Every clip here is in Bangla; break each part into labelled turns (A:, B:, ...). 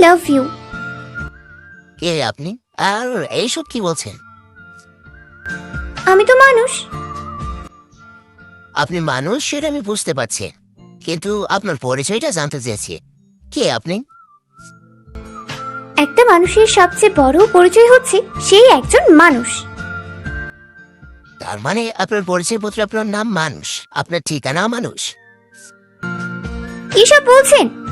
A: লাভ ইউ
B: কে আপনি? আর এইসব কি বলছেন?
A: আমি তো মানুষ।
B: আপনি মানুষ সেটা আমি বুঝতে পারছি। কিন্তু আপনার পরিচয়টা জানতে চেয়েছি। কে আপনি?
A: একটা মানুষের সবচেয়ে বড় পরিচয় হচ্ছে সেই একজন মানুষ।
B: তার মানে আপনার পরিচয় পত্রে আপনার নাম মানুষ। আপনার ঠিকানা মানুষ।
A: এসব বলছেন?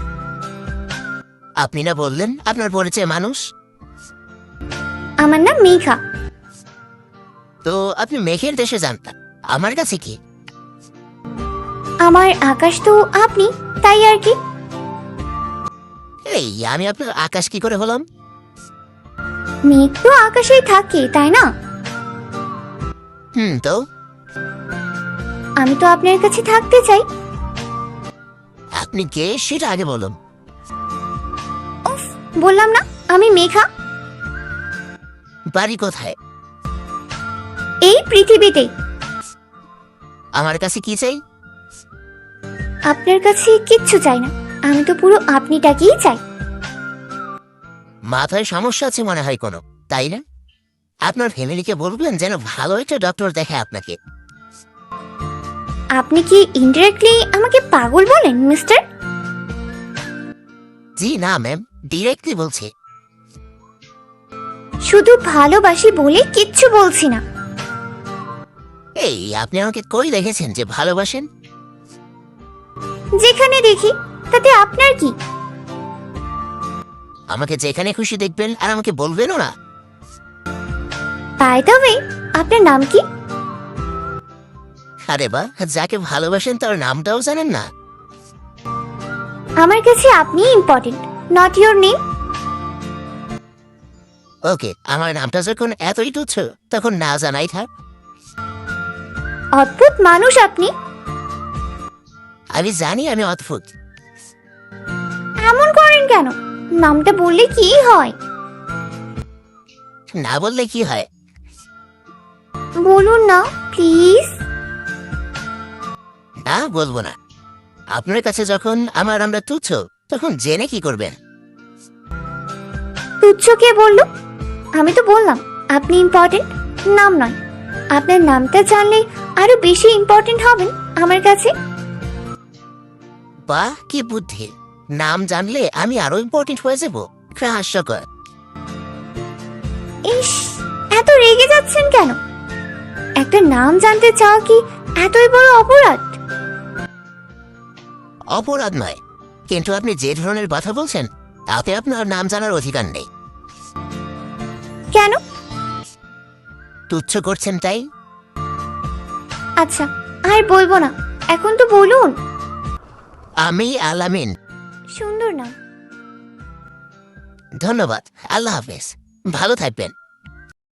B: আপনি না বললেন আপনার পরিচয় মানুষ?
A: আমার নাম মেঘা।
B: তো আপনি মেঘের দেশে জানতাম আমার কাছে কি?
A: আমার আকাশ তো আপনি তাই আর কি?
B: এই আমি আপনার আকাশ কি করে হলাম?
A: মেঘ তো আকাশেই থাকে তাই না?
B: হুম তো?
A: আমি তো আপনার কাছে থাকতে চাই।
B: আপনি কে সেটা আগে বলুন।
A: বললাম না আমি মেঘা।
B: বাড়ি কোথায়?
A: এই পৃথিবীতে।
B: আমার কাছে কি চাই?
A: আপনার কাছে কিচ্ছু চাই না আমি তো পুরো আপনিটাকেই চাই।
B: মাথায় সমস্যা আছে মনে হয় কোনো তাই না? আপনার ফ্যামিলিকে বলবেন যেন ভালো একটা ডক্টর দেখে আপনাকে।
A: আপনি কি ইনডিরেক্টলি আমাকে পাগল বলেন মিস্টার
B: জি না ম্যাম ডিরেক্টলি বলছি।
A: শুধু ভালোবাসি বলে কিচ্ছু বলছি না।
B: এই আপনি আমাকে কই দেখেছেন যে ভালোবাসেন?
A: যেখানে দেখি তাতে আপনার কি?
B: আমাকে যেখানে খুশি দেখবেন আর আমাকে বলবেনও না।
A: বাই দ্য ওয়ে আপনার নাম কি?
B: আরে বা যাকে ভালোবাসেন তার নামটাও জানেন না।
A: আমার কাছে আপনি important not your name
B: okay আমার নামটা যখন এতই তুচ্ছ তখন না জানাই থাক।
A: অদ্ভুত মানুষ আপনি।
B: আমি জানি আমি অদ্ভুত।
A: এমন করেন কেন? নামটা বললে কি হয়?
B: না বললে কি হয়?
A: বলুন না প্লিজ।
B: না বলব না। আপনার কাছে যখন আমার আমরা তুচ্ছ তখন জেনে কি করবেন?
A: তুচ্ছ কে বলল? আমি তো বললাম আপনি ইম্পর্টেন্ট নাম নয়। আপনার নামটা জানলে আরও বেশি ইম্পর্টেন্ট হবেন আমার কাছে।
B: বাহ কি বুদ্ধি। নাম জানলে আমি আরও ইম্পর্টেন্ট হয়ে যাব। হাস্যকর।
A: ইস এত রেগে যাচ্ছেন কেন? একটা নাম জানতে চাও কি এতই বড় অপরাধ?
B: অপরাধ নয় কিন্তু আপনি যে ধরনের কথা বলছেন তাতে আপনার নাম জানার অধিকার নেই।
A: কেন?
B: তুচ্ছ করছেন তাই?
A: আচ্ছা আর বলব না। এখন তো বলুন।
B: আমি আলামিন।
A: সুন্দর নাম।
B: ধন্যবাদ। আল্লাহ হাফেজ। ভালো থাকবেন।